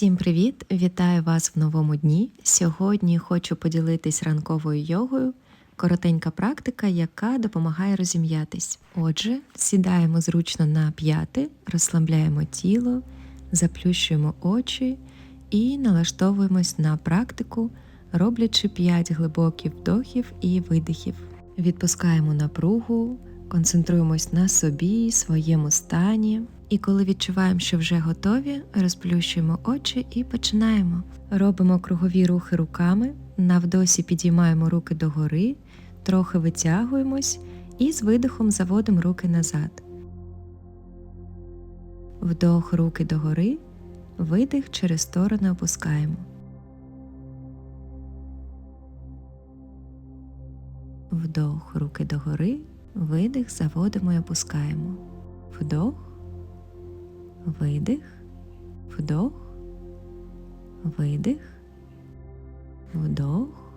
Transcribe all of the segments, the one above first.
Всім привіт! Вітаю вас в новому дні. Сьогодні хочу поділитись ранковою йогою. Коротенька практика, яка допомагає розім'ятись. Отже, сідаємо зручно на п'яти, розслабляємо тіло, заплющуємо очі і налаштовуємось на практику, роблячи 5 глибоких вдохів і видихів. Відпускаємо напругу, концентруємось на собі, своєму стані. І коли відчуваємо, що вже готові, розплющуємо очі і починаємо. Робимо кругові рухи руками, на вдосі підіймаємо руки догори, трохи витягуємось і з видихом заводимо руки назад. Вдох руки догори, видих через сторони опускаємо. Вдох руки догори, видих заводимо і опускаємо. Вдох видих, вдох, видих, вдох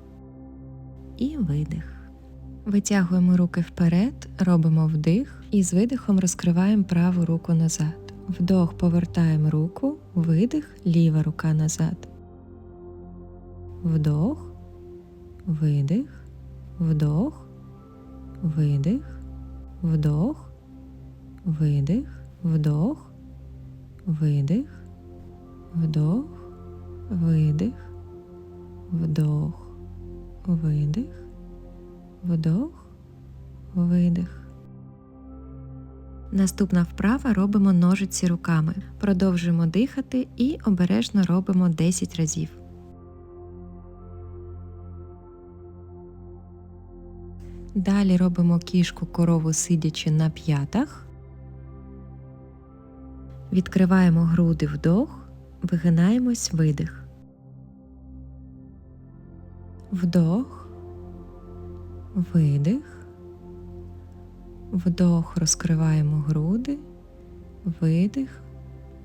і видих. Витягуємо руки вперед, робимо вдих і з видихом розкриваємо праву руку назад. Вдох повертаємо руку, видих, ліва рука назад. Вдох, видих, вдох, видих, вдох, видих, вдох, видих, вдох, видих, вдох, видих, вдох, видих. Наступна вправа робимо ножиці руками. Продовжуємо дихати і обережно робимо 10 разів. Далі робимо кішку корову сидячи на п'ятах. Відкриваємо груди вдох, вигинаємось видих. Вдох, видих, вдох, розкриваємо груди, видих,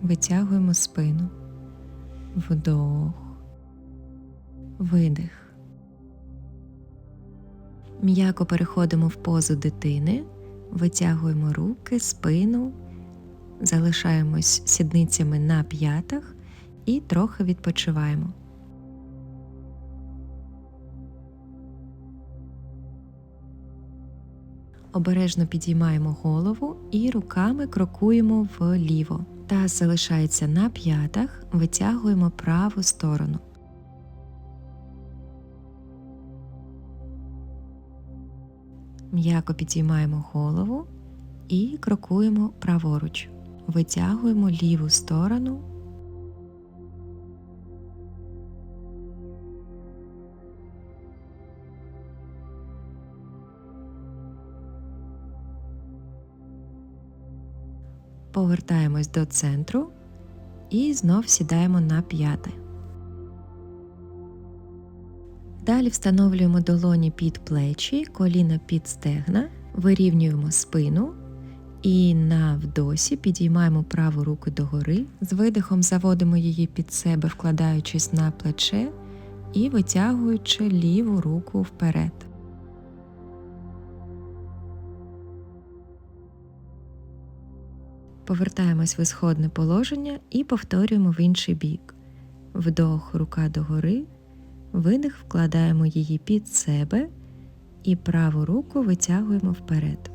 витягуємо спину, вдох, видих. М'яко переходимо в позу дитини, витягуємо руки, спину залишаємось сідницями на п'ятах і трохи відпочиваємо. Обережно підіймаємо голову і руками крокуємо вліво. Таз залишається на п'ятах, витягуємо праву сторону. М'яко підіймаємо голову і крокуємо праворуч витягуємо ліву сторону. Повертаємось до центру і знов сідаємо на п'яте. Далі встановлюємо долоні під плечі, коліна під стегна, вирівнюємо спину і на вдосі підіймаємо праву руку догори, з видихом заводимо її під себе, вкладаючись на плече і витягуючи ліву руку вперед. Повертаємось в ісходне положення і повторюємо в інший бік. Вдох рука догори, видих вкладаємо її під себе і праву руку витягуємо вперед.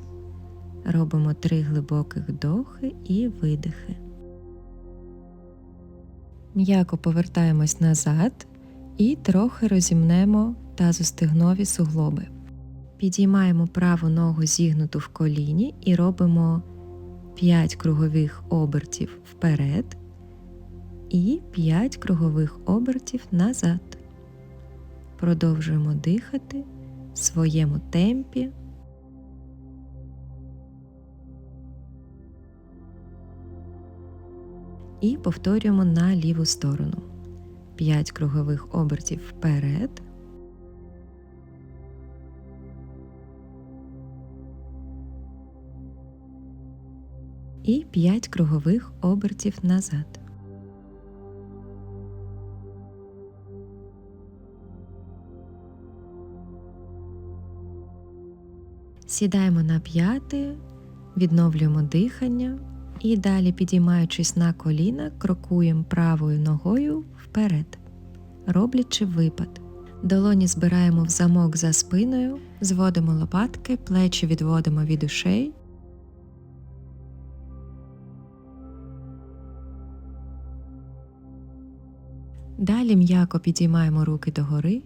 Робимо три глибоких вдохи і видихи. М'яко повертаємось назад і трохи розімнемо тазостегнові суглоби. Підіймаємо праву ногу зігнуту в коліні і робимо 5 кругових обертів вперед і 5 кругових обертів назад. Продовжуємо дихати в своєму темпі. і повторюємо на ліву сторону. 5 кругових обертів вперед. І 5 кругових обертів назад. Сідаємо на п'яти, відновлюємо дихання І далі, підіймаючись на коліна, крокуємо правою ногою вперед, роблячи випад. Долоні збираємо в замок за спиною, зводимо лопатки, плечі відводимо від ушей. Далі м'яко підіймаємо руки догори,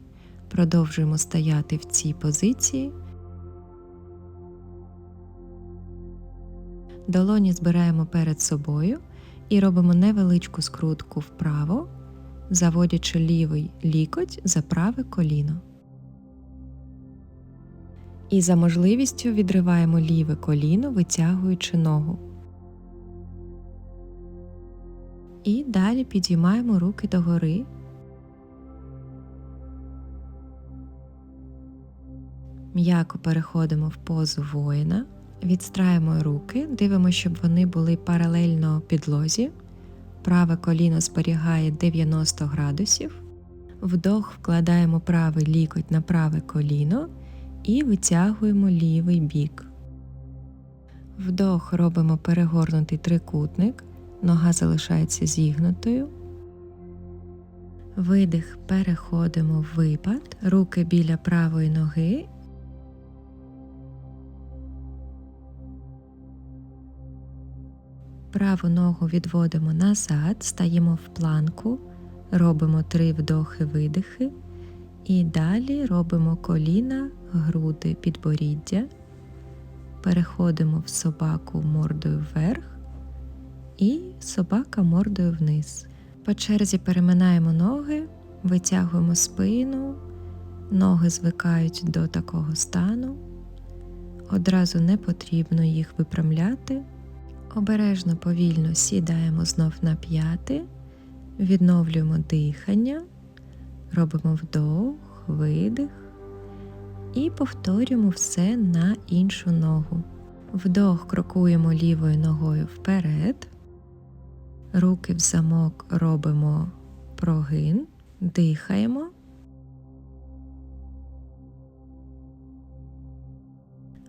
продовжуємо стояти в цій позиції. Долоні збираємо перед собою і робимо невеличку скрутку вправо, заводячи лівий лікоть за праве коліно. І за можливістю відриваємо ліве коліно, витягуючи ногу. І далі підіймаємо руки догори. М'яко переходимо в позу воїна, відстраємо руки, дивимося, щоб вони були паралельно підлозі. Праве коліно зберігає 90 градусів. Вдох вкладаємо правий лікоть на праве коліно і витягуємо лівий бік. Вдох робимо перегорнутий трикутник, нога залишається зігнутою. Видих переходимо в випад, руки біля правої ноги. Праву ногу відводимо назад, стаємо в планку, робимо три вдохи-видихи і далі робимо коліна, груди, підборіддя, переходимо в собаку мордою вверх і собака мордою вниз. По черзі переминаємо ноги, витягуємо спину, ноги звикають до такого стану. Одразу не потрібно їх випрямляти. Обережно повільно сідаємо знов на п'яти, відновлюємо дихання, робимо вдох, видих і повторюємо все на іншу ногу. Вдох крокуємо лівою ногою вперед, руки в замок робимо прогин, дихаємо.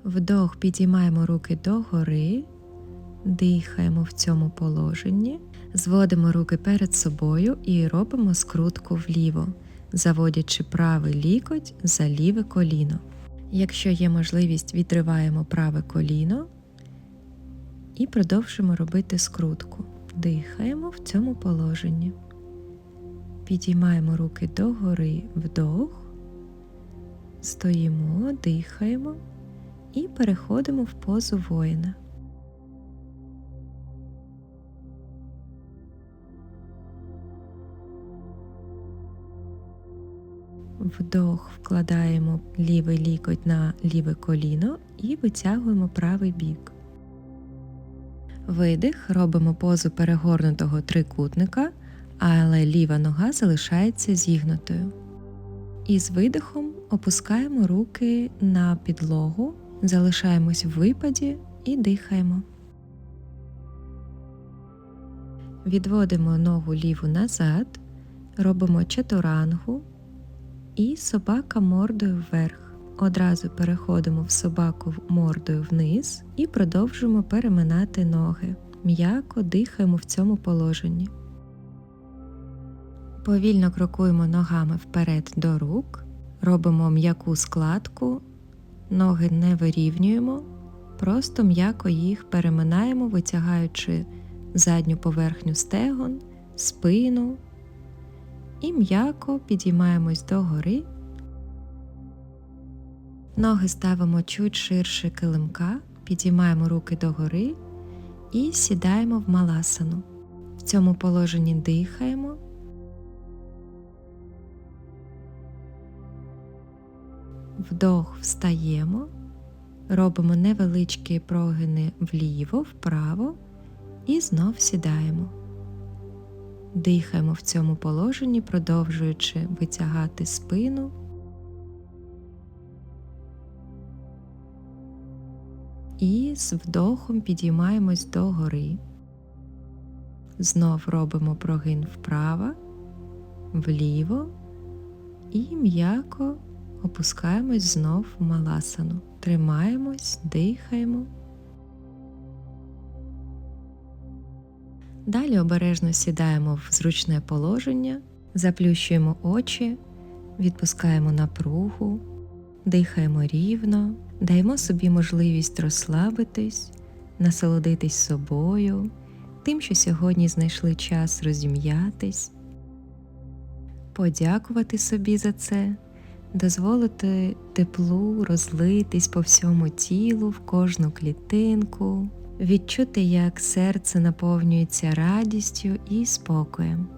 Вдох підіймаємо руки догори. Дихаємо в цьому положенні, зводимо руки перед собою і робимо скрутку вліво, заводячи правий лікоть за ліве коліно. Якщо є можливість, відриваємо праве коліно і продовжуємо робити скрутку. Дихаємо в цьому положенні. Підіймаємо руки догори вдох, стоїмо, дихаємо і переходимо в позу воїна. Вдох вкладаємо лівий лікоть на ліве коліно і витягуємо правий бік. Видих, робимо позу перегорнутого трикутника, але ліва нога залишається зігнутою. І з видихом опускаємо руки на підлогу, залишаємось в випаді і дихаємо. Відводимо ногу ліву назад, робимо чатурангу і собака мордою вверх. Одразу переходимо в собаку мордою вниз і продовжуємо переминати ноги. М'яко дихаємо в цьому положенні. Повільно крокуємо ногами вперед до рук, робимо м'яку складку, ноги не вирівнюємо, просто м'яко їх переминаємо, витягаючи задню поверхню стегон, спину і м'яко підіймаємось догори. Ноги ставимо чуть ширше килимка, підіймаємо руки догори і сідаємо в маласану. В цьому положенні дихаємо. Вдох встаємо, робимо невеличкі прогини вліво, вправо і знов сідаємо. Дихаємо в цьому положенні, продовжуючи витягати спину. І з вдохом підіймаємось догори. Знов робимо прогин вправо, вліво і м'яко опускаємось знов в маласану. Тримаємось, дихаємо. Далі обережно сідаємо в зручне положення, заплющуємо очі, відпускаємо напругу, дихаємо рівно, даємо собі можливість розслабитись, насолодитись собою, тим, що сьогодні знайшли час розім'ятись, подякувати собі за це, дозволити теплу розлитись по всьому тілу, в кожну клітинку, відчути, як серце наповнюється радістю і спокоєм.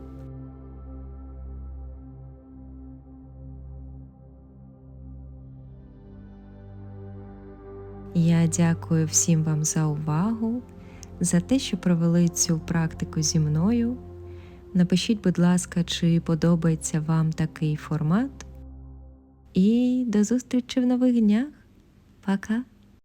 Я дякую всім вам за увагу, за те, що провели цю практику зі мною. Напишіть, будь ласка, чи подобається вам такий формат. І до зустрічі в нових днях. Пока!